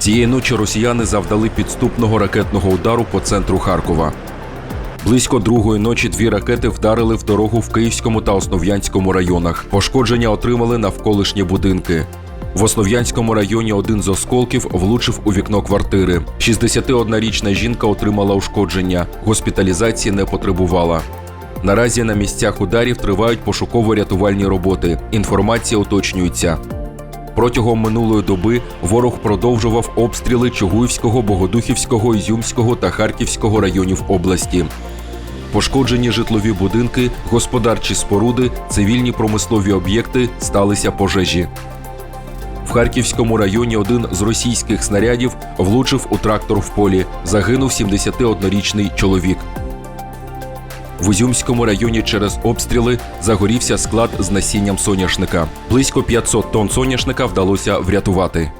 Цієї ночі росіяни завдали підступного ракетного удару по центру Харкова. Близько другої ночі дві ракети вдарили в дорогу в Київському та Основ'янському районах. Пошкодження отримали навколишні будинки. В Основ'янському районі один з осколків влучив у вікно квартири. 61-річна жінка отримала ушкодження. Госпіталізації не потребувала. Наразі на місцях ударів тривають пошуково-рятувальні роботи. Інформація уточнюється. Протягом минулої доби ворог продовжував обстріли Чугуївського, Богодухівського, Ізюмського та Харківського районів області. Пошкоджені житлові будинки, господарчі споруди, цивільні промислові об'єкти сталися пожежі. В Харківському районі один з російських снарядів влучив у трактор в полі. Загинув 71-річний чоловік. В Узюмському районі через обстріли загорівся склад з насінням соняшника. Близько 500 тонн соняшника вдалося врятувати.